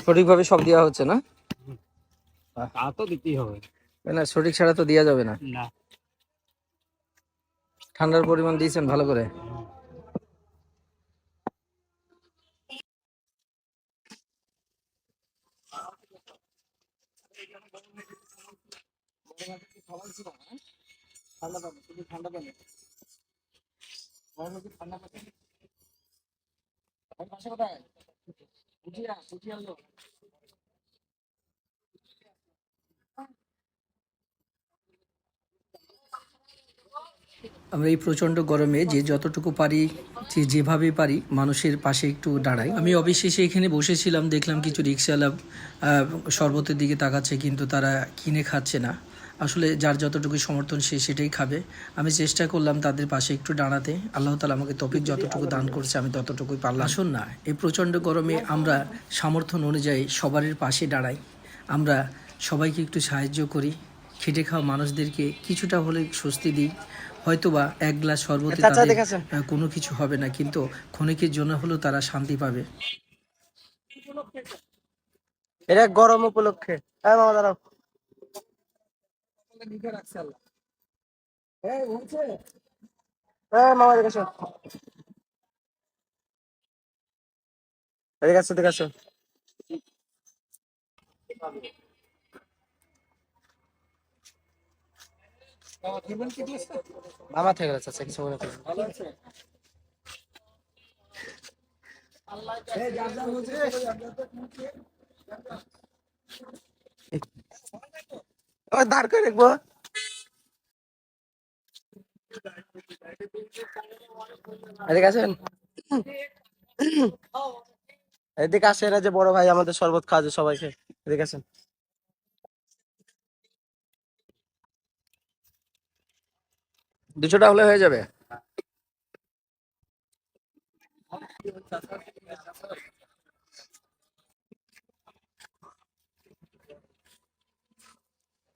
সঠিকভাবে সব দেওয়া হচ্ছে না? তা তো দিতেই হবে। না সঠিক ছাড়া তো দেওয়া যাবে না। না। ঠান্ডার পরিমাণ দিয়েছেন ভালো করে। আমরা এই প্রচণ্ড গরমে যে যতটুকু পারি, যে যেভাবে পারি, মানুষের পাশে একটু দাঁড়াই। আমি অবিশেষে এখানে বসেছিলাম, দেখলাম কিছু রিক্সাওয়ালা শরবতের দিকে তাকাচ্ছে, কিন্তু তারা কিনে খাচ্ছে না। আসলে যার যতটুকু সমর্থন সে সেটাই খাবে। আমি চেষ্টা করলাম তাদের পাশে একটু দাঁড়াতে। আল্লাহ তালা আমাকে তফিক যতটুকু দান করছে আমি ততটুকুই পারলাম। আসুন না এই প্রচণ্ড গরমে আমরা সামর্থ্য অনুযায়ী সবারের পাশে দাঁড়াই। আমরা সবাইকে একটু সাহায্য করি। খেটে খাওয়া মানুষদেরকে কিছুটা হলে স্বস্তি দিই। হয়তোবা এক গ্লাস শরবতে তাদের কোনো কিছু হবে না কিন্তু ক্ষণিকের জন্য হলেও তারা শান্তি পাবে। এটা গরম উপলক্ষে। হ্যাঁ মামা দাঁড়াও। হ্যাঁ মামা এদিকে আসো এদিকে আসো এদিকে মামা থেকে গেছে আচ্ছা কিছু মনে করো না। ও দাঁড় করে রাখব। এদিকে আসেন। এদিকে আসেন যে বড় ভাই আমাদের শরবত খাওয়াছে সবাইকে। এদিকে আসেন। দুশোটা হলে হয়ে যাবে।